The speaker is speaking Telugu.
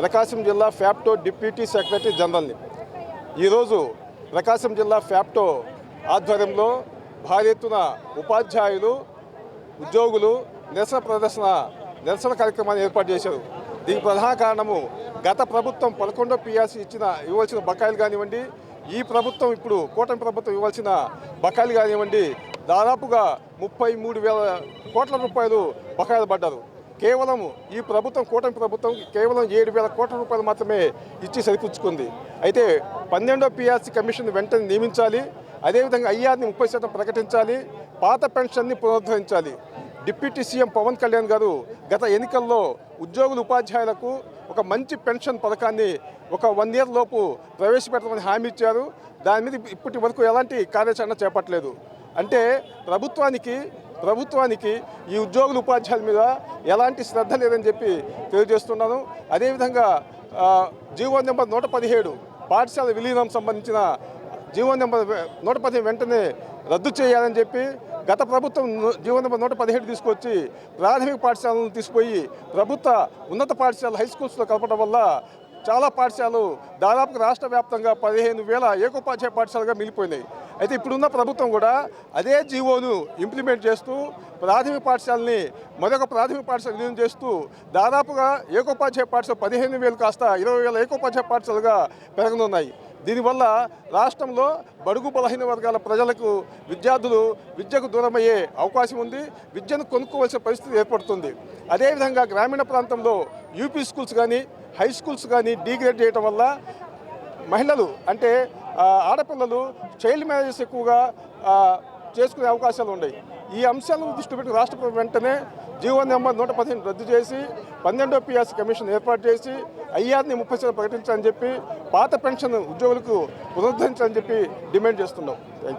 ప్రకాశం జిల్లా ఫ్యాప్టో డిప్యూటీ సెక్రటరీ జనరల్ని. ఈరోజు ప్రకాశం జిల్లా ఫ్యాప్టో ఆధ్వర్యంలో భారీ ఎత్తున ఉపాధ్యాయులు ఉద్యోగులు నిరసన ప్రదర్శన నిరసన కార్యక్రమాన్ని ఏర్పాటు చేశారు. దీనికి ప్రధాన కారణము గత ప్రభుత్వం పదకొండో పిఆర్సీ ఇచ్చిన ఇవ్వాల్సిన బకాయిలు కానివ్వండి ఈ ప్రభుత్వం ఇప్పుడు కూటమి ప్రభుత్వం ఇవ్వాల్సిన బకాయిలు కానివ్వండి దాదాపుగా ముప్పై మూడు వేల కోట్ల రూపాయలు బకాయిలు పడ్డారు. కేవలం ఈ ప్రభుత్వం కూటమి ప్రభుత్వం కేవలం ఏడు వేల కోట్ల రూపాయలు మాత్రమే ఇచ్చి సరిపుచ్చుకుంది. అయితే పన్నెండో పిఆర్సీ కమిషన్ వెంటనే నియమించాలి. అదేవిధంగా ఐఆర్ని ముప్పై శాతం ప్రకటించాలి. పాత పెన్షన్ని పునరుద్ధరించాలి. డిప్యూటీ సీఎం పవన్ కళ్యాణ్ గారు గత ఎన్నికల్లో ఉద్యోగులు ఉపాధ్యాయులకు ఒక మంచి పెన్షన్ పథకాన్ని ఒక వన్ ఇయర్ లోపు ప్రవేశపెట్టమని హామీ ఇచ్చారు. దాని మీద ఇప్పటి వరకు ఎలాంటి కార్యాచరణ చేపట్టలేదు. అంటే ప్రభుత్వానికి ప్రభుత్వానికి ఈ ఉద్యోగుల ఉపాధ్యాయుల మీద ఎలాంటి శ్రద్ధ లేదని చెప్పి తెలియజేస్తున్నాను. అదేవిధంగా జీవో నెంబర్ నూట పదిహేడు పాఠశాల విలీనం సంబంధించిన జీవో నెంబర్ నూట పదిహేను వెంటనే రద్దు చేయాలని చెప్పి గత ప్రభుత్వం జీవో నెంబర్ నూట పదిహేడు తీసుకొచ్చి ప్రాథమిక పాఠశాలను తీసుకుపోయి ప్రభుత్వ ఉన్నత పాఠశాల హై స్కూల్స్లో కలపడం వల్ల చాలా పాఠశాలలు దాదాపు రాష్ట్ర వ్యాప్తంగా పదిహేను వేల ఏకోపాధ్యాయ పాఠశాలగా మిగిలిపోయినాయి. అయితే ఇప్పుడున్న ప్రభుత్వం కూడా అదే జీవోను ఇంప్లిమెంట్ చేస్తూ ప్రాథమిక పాఠశాలని మరొక ప్రాథమిక పాఠశాల విలీనం చేస్తూ దాదాపుగా ఏకోపాధ్యాయ పాఠశాల పదిహేను వేలు కాస్త ఇరవై వేల ఏకోపాధ్యాయ పాఠశాలగా పెరగనున్నాయి. దీనివల్ల రాష్ట్రంలో బడుగు బలహీన వర్గాల ప్రజలకు విద్యార్థులు విద్యకు దూరమయ్యే అవకాశం ఉంది విద్యను కొనుక్కోవాల్సిన పరిస్థితి ఏర్పడుతుంది. అదేవిధంగా గ్రామీణ ప్రాంతంలో యూపీ స్కూల్స్ కానీ హై స్కూల్స్ కానీ డీగ్రేడ్ చేయటం వల్ల మహిళలు అంటే ఆడపిల్లలు చైల్డ్ మ్యారేజెస్ ఎక్కువగా చేసుకునే అవకాశాలు ఉన్నాయి. ఈ అంశాలను దృష్టి పెట్టి రాష్ట్ర ప్రభుత్వం వెంటనే జీవో నెంబర్ నూట పదిహేను రద్దు చేసి పన్నెండో పిఎస్ కమిషన్ ఏర్పాటు చేసి ఐఆర్ని ముప్పై శాతం ప్రకటించాలని చెప్పి పాత పెన్షన్ ఉద్యోగులకు పునరుద్ధరించాలని చెప్పి డిమాండ్ చేస్తున్నాం.